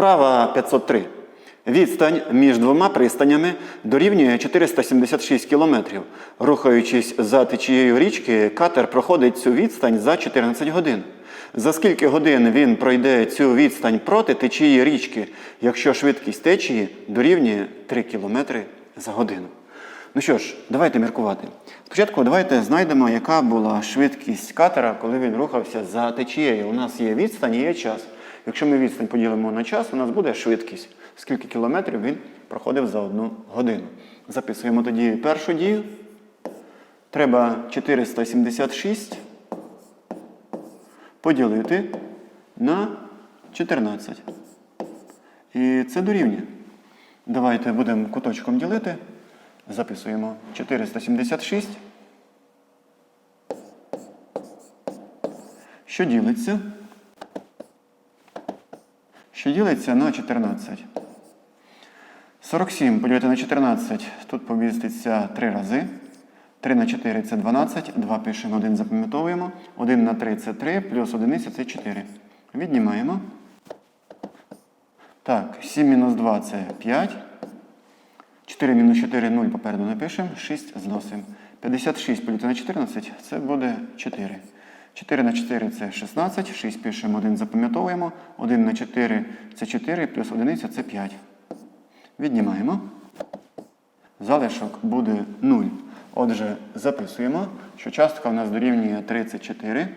Вправа 503. Відстань між двома пристанями дорівнює 476 км. Рухаючись за течією річки, катер проходить цю відстань за 14 годин. За скільки годин він пройде цю відстань проти течії річки, якщо швидкість течії дорівнює 3 км за годину? Ну що ж, давайте міркувати. Спочатку давайте знайдемо, яка була швидкість катера, коли він рухався за течією. У нас є відстань і є час. Якщо ми відстань поділимо на час, у нас буде швидкість. Скільки кілометрів він проходив за одну годину. Записуємо тоді першу дію. Треба 476 поділити на 14. І це дорівнює. Давайте будемо куточком ділити. Записуємо 476. Що ділиться? Що ділиться на 14. 47 поділити на 14. Тут поміститься 3 рази. 3 на 4 це 12. 2 пишемо, 1 запам'ятовуємо. 1 на 3 це 3, плюс 1 це 4. Віднімаємо. Так, 7 мінус 2 це 5. 4 мінус 4 0 попереду напишемо. 6 зносимо. 56 поділити на 14 це буде 4. 4 на 4 це 16. 6 пишемо, 1 запам'ятовуємо. 1 на 4 це 4, плюс 1 це 5. Віднімаємо. Залишок буде 0. Отже, записуємо, що частка у нас дорівнює 34.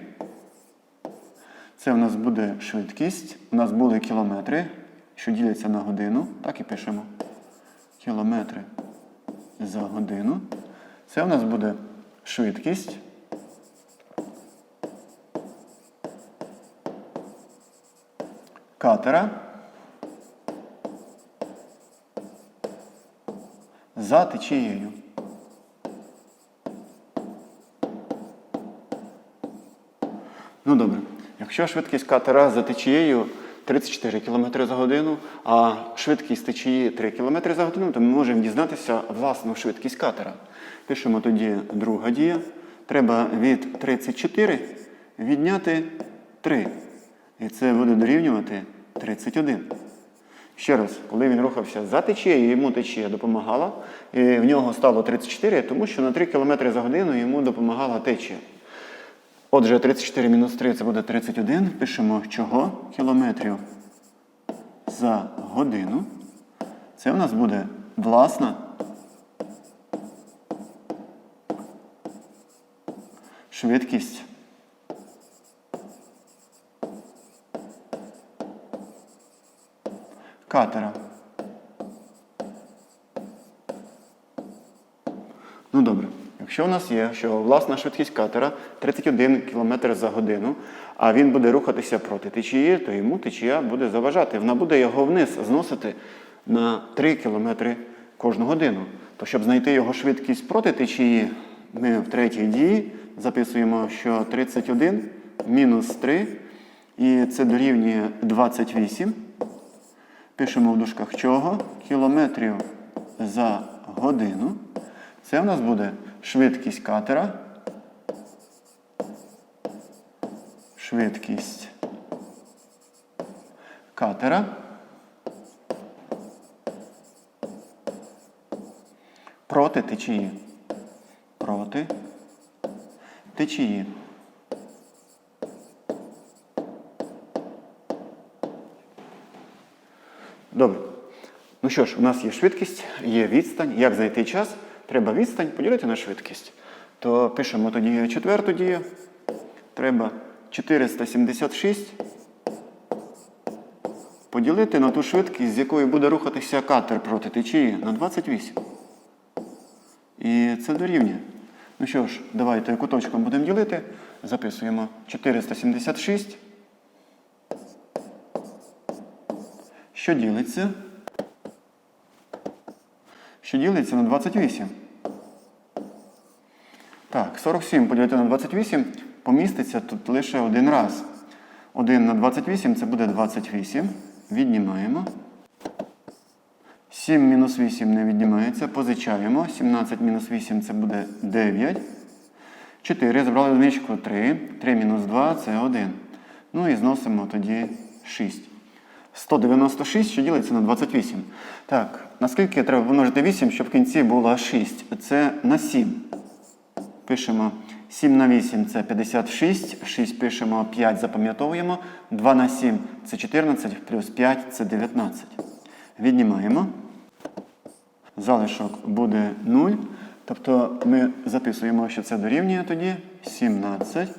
Це у нас буде швидкість. У нас були кілометри, що діляться на годину. Так і пишемо. Кілометри за годину. Це у нас буде швидкість. Катера. За течією. Ну добре. Якщо швидкість катера за течією 34 км за годину, а швидкість течії 3 км за годину, то ми можемо дізнатися власну швидкість катера. Пишемо тоді друга дія. Треба від 34 відняти 3. І це буде дорівнювати 31. Ще раз, коли він рухався за течією, йому течія допомагала. І в нього стало 34, тому що на 3 км за годину йому допомагала течія. Отже, 34 мінус 3 це буде 31. Пишемо чого? Кілометрів за годину. Це у нас буде власна швидкість. Катера. Ну добре. Якщо у нас є, що власна швидкість катера 31 км за годину, а він буде рухатися проти течії, то йому течія буде заважати. Вона буде його вниз зносити на 3 км кожну годину. То щоб знайти його швидкість проти течії, ми в третій дії записуємо, що 31 мінус 3, і це дорівнює 28. Пишемо в дужках чого? Кілометрів за годину. Це у нас буде швидкість катера. Швидкість катера. Проти течії. Проти течії. Добре. Ну що ж, у нас є швидкість, є відстань. Як знайти час? Треба відстань поділити на швидкість. То пишемо тоді четверту дію. Треба 476 поділити на ту швидкість, з якою буде рухатися катер проти течії на 28. І це дорівнює. Ну що ж, давайте куточком будемо ділити. Записуємо 476. Що ділиться? Що ділиться на 28. Так, 47 поділити на 28 поміститься тут лише один раз. 1 на 28 це буде 28. Віднімаємо. 7 мінус 8 не віднімається. Позичаємо. 17 мінус 8 це буде 9. 4. Забрали одиничку 3. 3 мінус 2 це 1. Ну і зносимо тоді 6. 100 196, що ділиться на 28. Так, наскільки треба помножити 8, щоб в кінці було 6? Це на 7. Пишемо 7 на 8 це 56, 6 пишемо, 5 запам'ятовуємо, 2 на 7 це 14, плюс 5 це 19. Віднімаємо. Залишок буде 0. Тобто ми записуємо, що це дорівнює тоді 17.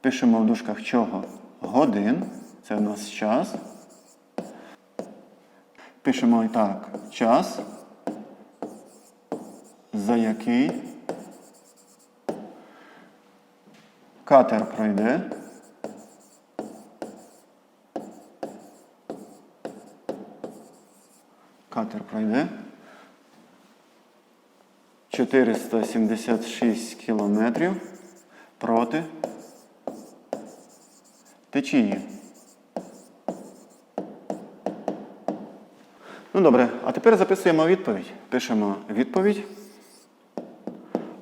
Пишемо в дужках чого? Годин. Це у нас час. Пишемо і так, час, за який катер пройде. Катер пройде 476 кілометрів проти течії. Ну добре, а тепер записуємо відповідь. Пишемо відповідь.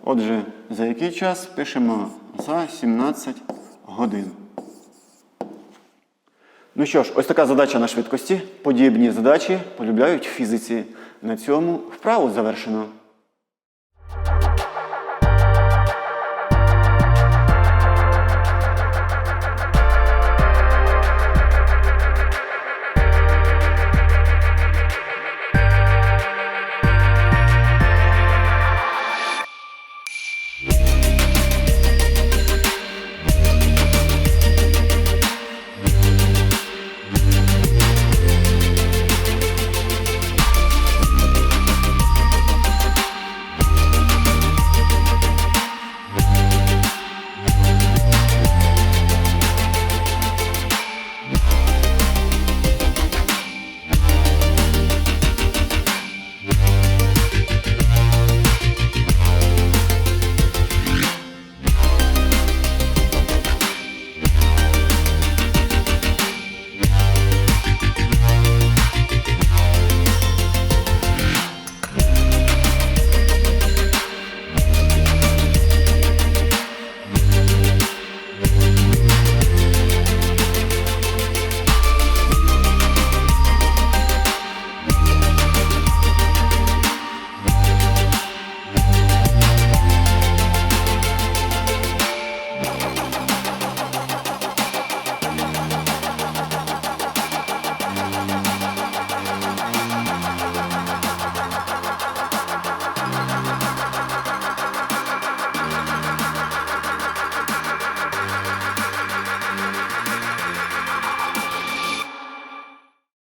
Отже, за який час пишемо за 17 годин. Ну що ж, ось така задача на швидкості. Подібні задачі полюбляють фізиці. На цьому вправу завершено.